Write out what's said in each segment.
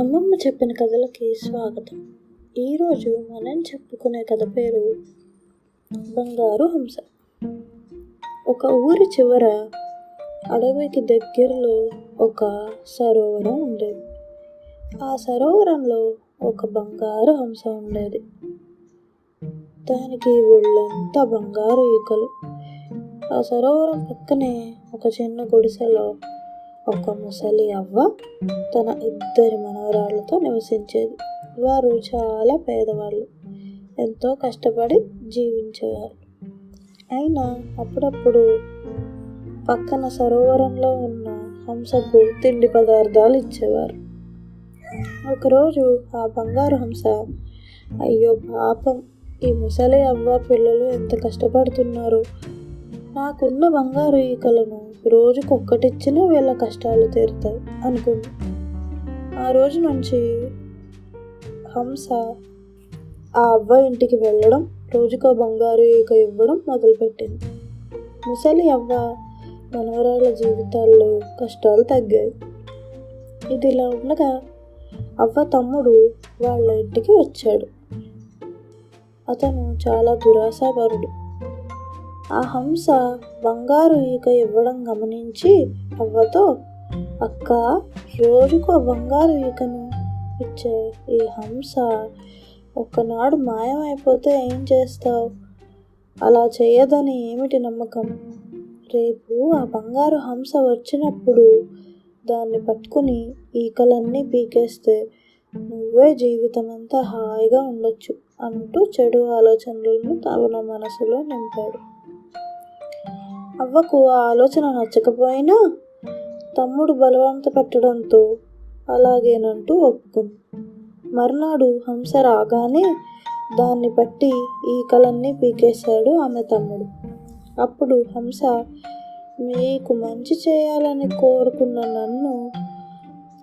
అమ్మమ్మ చెప్పిన కథలకి స్వాగతం. ఈరోజు మనం చెప్పుకునే కథ పేరు బంగారు హంస. ఒక ఊరి చివర అడవికి దగ్గరలో ఒక సరోవరం ఉండేది. ఆ సరోవరంలో ఒక బంగారు హంస ఉండేది. దానికి ఒళ్ళంతా బంగారు ఈకలు. ఆ సరోవరం పక్కనే ఒక చిన్న గుడిసెలో ఒక ముసలి అవ్వ తన ఇద్దరి మనవరాళ్ళతో నివసించేది. వారు చాలా పేదవాళ్ళు. ఎంతో కష్టపడి జీవించేవారు. అయినా అప్పుడప్పుడు పక్కన సరోవరంలో ఉన్న హంసకు తిండి పదార్థాలు ఇచ్చేవారు. ఒకరోజు ఆ బంగారు హంస అయ్యో పాపం ఈ ముసలి అవ్వ పిల్లలు ఎంత కష్టపడుతున్నారు. నాకున్న బంగారు ఈకలను రోజుకొక్కటిచ్చినా వీళ్ళ కష్టాలు తీరుతాయి అనుకుంది. ఆ రోజు నుంచి హంస ఆ అవ్వ ఇంటికి వెళ్ళడం రోజుకో బంగారు ఈక ఇవ్వడం మొదలుపెట్టింది. ముసలి అవ్వ మనవరాల జీవితాల్లో కష్టాలు తగ్గాయి. ఇది ఇలా ఉండగా అవ్వ తమ్ముడు వాళ్ళ ఇంటికి వచ్చాడు. అతను చాలా దురాశాపరుడు ఆ హంస బంగారు ఈక ఇవ్వడం గమనించి అవ్వతో అక్క రోజుకో బంగారు ఈకను ఇచ్చే ఈ హంస ఒక్కనాడు మాయమైపోతే ఏం చేస్తావు? అలా చేయదని ఏమిటి నమ్మకం? రేపు ఆ బంగారు హంస వచ్చినప్పుడు దాన్ని పట్టుకుని ఈకలన్నీ పీకేస్తే నువ్వే జీవితం అంతా హాయిగా ఉండొచ్చు అంటూ చెడు ఆలోచనలను తన మనసులో నింపాడు. అవ్వకు ఆ ఆలోచన నచ్చకపోయినా తమ్ముడు బలవంత పెట్టడంతో అలాగేనంటూ ఒప్పుకుంది. మర్నాడు హంస రాగానే దాన్ని పట్టి ఈకలన్నీ పీకేశాడు ఆమె తమ్ముడు. అప్పుడు హంస మీకు మంచి చేయాలని కోరుకున్న నన్ను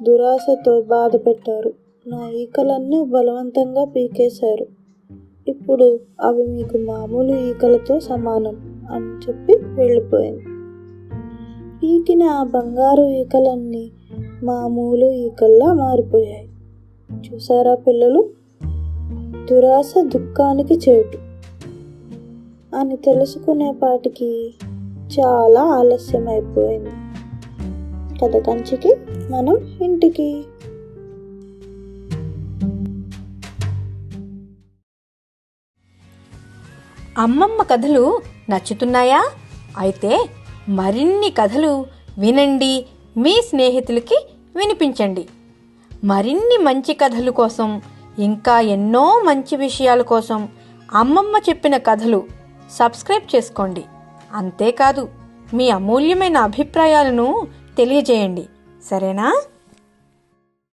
దురాశతో బాధ పెట్టారు. నా ఈకలన్నీ బలవంతంగా పీకేశారు. ఇప్పుడు అవి మీకు మామూలు ఈకలతో సమానం. అని చెప్పి వెళ్ళిపోయింది. పీకిన ఆ బంగారు ఈకలన్నీ మామూలు ఈకల్లా మారిపోయాయి. చూసారా పిల్లలు? దురాశ దుఃఖానికి చేటు. అని తెలుసుకునేపాటికి చాలా ఆలస్యం అయిపోయింది కథ కంచికి మనం ఇంటికి. అమ్మమ్మ కథలు నచ్చుతున్నాయా? అయితే మరిన్ని కథలు వినండి మీ స్నేహితులకి వినిపించండి. మరిన్ని మంచి కథలు కోసం ఇంకా ఎన్నో మంచి విషయాల కోసం అమ్మమ్మ చెప్పిన కథలు సబ్స్క్రైబ్ చేసుకోండి. అంతేకాదు మీ అమూల్యమైన అభిప్రాయాలను తెలియజేయండి. సరేనా?